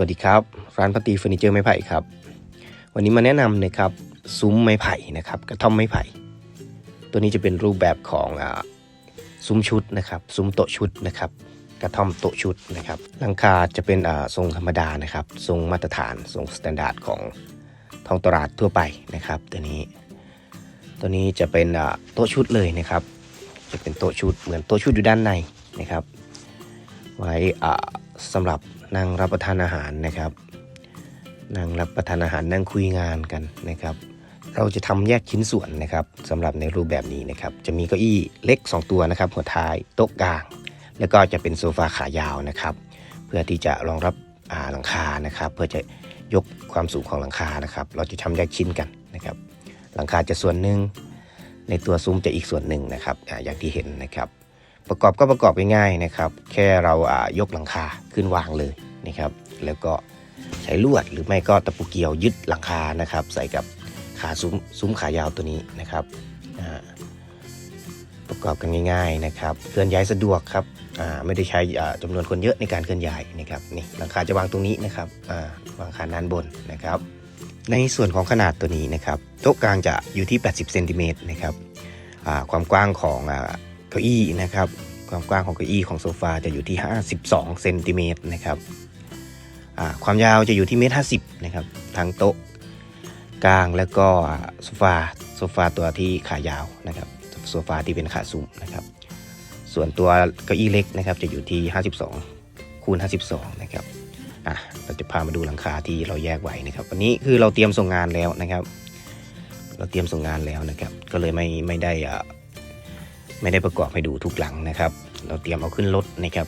วัสดีครับ ร้านพัตตีเฟอร์นิเจอร์ไม้ไผ่ครับ วันนี้มาแนะนำนะครับซุ้มไม้ไผ่นะครับกระท่อมไม้ไผ่ ตัวนี้จะเป็นรูปแบบของอซุ้มชุดนะครับซุ้มโต๊ะชุดนะครับ กระท่อมโต๊ะชุดนะครับหลังคาจะเป็นทรงธรรมดานะครับ ทรงมาตรฐานทรงสแตนดาร์ดของท้องตลาดทั่วไปนะครับ ตัวนี้ ตัวนี้จะเป็นโต๊ะชุดเลยนะครับ จะเป็นโต๊ะชุดเหมือนโต๊ะชุดอยู่ด้านในนะครับ ไว้สำหรับนั่งรับประทานอาหารนะครับ นั่งรับประทานอาหารนั่งคุยงานกันนะครับ เราจะทำแยกชิ้นส่วนนะครับสำหรับในรูปแบบนี้นะครับ จะมีเก้าอี้เล็ก 2 ตัวนะครับ หัวท้ายโต๊ะกลาง แล้วก็จะเป็นโซฟาขายาวนะครับ เพื่อที่จะรองรับหลังคานะครับ เพื่อจะยกความสูงของหลังคานะครับ เราจะทำแยกชิ้นกันนะครับ หลังคาจะส่วนหนึ่งในตัวซุ้มจะอีกส่วนหนึ่งนะครับออย่างที่เห็นนะครับ ประกอบก็ประกอบง่ายๆนะครับ แค่เราอ่ายกหลังคาขึ้นวางเลยนะครับ แล้วก็ใช้ลวดหรือไม่ก็ตะปูเกี่ยวยึดหลังคานะครับ ใส่กับขาซุ้มซุ้มขายาวตัวนี้นะครับประกอบกันง่ายๆนะครับเคลื่อนย้ายสะดวกครับไม่ได้ใช้อ่าจำนวนคนเยอะในการเคลื่อนย้ายนะครับนี่หลังคาจะวางตรงนี้นะครับวางคาด้านบนนะครับ ในส่วนของขนาดตัวนี้นะครับโต๊ะกลางจะอยู่ที่ 80เซนติเมตรนะครับความกว้างของ ก้าอี้นะครับ ความกว้างของเก้าอี้ของโซฟาจะอยู่ที่ 52เซนติเมตรนะครับความยาวจะอยู่ที่เมตรห้นะครับทั้งโต๊ะกลางแล้วก็โซฟาโซฟาตัวที่ขายาวนะครับโซฟาที่เป็นขาซุ้มนะครับ ส่วนตัวเก้าอี้เล็กนะครับจะอยู่ที่ 52คูณ52นะครับอะเราจะพามาดูหลังคาที่เราแยกไว้นะครับ วันนี้คือเราเตรียมส่งงานแล้วนะครับ เราเตรียมส่งงานแล้วนะครับ ก็เลยไม่ไม่ได้อ่า ไม่ได้ประกอบให้ดูทุกหลังนะครับ เราเตรียมเอาขึ้นรถนะครับ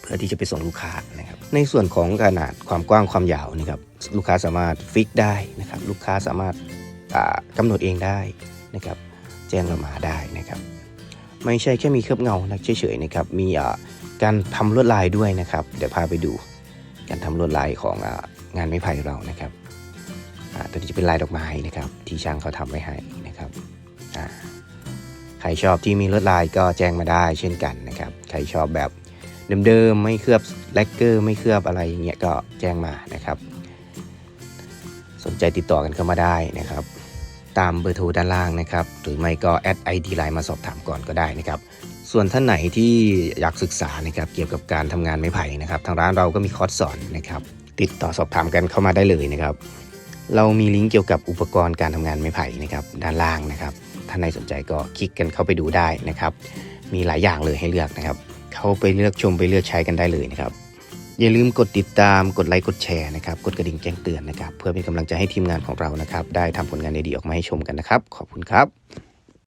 เพื่อที่จะไปส่งลูกค้านะครับ ในส่วนของขนาดความกว้างความยาวนะครับลูกค้าสามารถฟิกได้นะครับ ลูกค้าสามารถอ่ากำหนดเองได้นะครับ แจ้งเรามาได้นะครับ ไม่ใช่แค่มีเคลือบเงานะเฉยๆนะครับ มีการทำลวดลายด้วยนะครับ เดี๋ยวพาไปดู การทำลวดลายของงานไม้ไผ่เรานะครับตัวนี้จะเป็นลายดอกไม้นะครับ ที่ช่างเขาทำไว้ให้นะครับอ่า ใครชอบที่มีลวดลายก็แจ้งมาได้เช่นกันนะครับ ใครชอบแบบเดิมๆไม่เคลือบแลกเกอร์ไม่เคลือบอะไรอย่างเงี้ยก็แจ้งมานะครับ สนใจติดต่อกันเข้ามาได้นะครับ ตามเบอร์โทรด้านล่างนะครับ หรือไม่ก็แอดไอดีไลน์มาสอบถามก่อนก็ได้นะครับ ส่วนท่านไหนที่อยากศึกษานะครับเกี่ยวกับการทำงานไม้ไผ่นะครับ ทางร้านเราก็มีคอร์สสอนนะครับ ติดต่อสอบถามกันเข้ามาได้เลยนะครับ เรามีลิงก์เกี่ยวกับอุปกรณ์การทำงานไม้ไผ่นะครับด้านล่างนะครับ ท่านใดสนใจก็คลิกกันเข้าไปดูได้นะครับ มีหลายอย่างเลยให้เลือกนะครับ เข้าไปเลือกชมไปเลือกใช้กันได้เลยนะครับ อย่าลืมกดติดตามกดไลค์กดแชร์นะครับ กดกระดิ่งแจ้งเตือนนะครับ เพื่อเป็นกำลังใจให้ทีมงานของเรานะครับ ได้ทำผลงานดีๆออกมาให้ชมกันนะครับ ขอบคุณครับ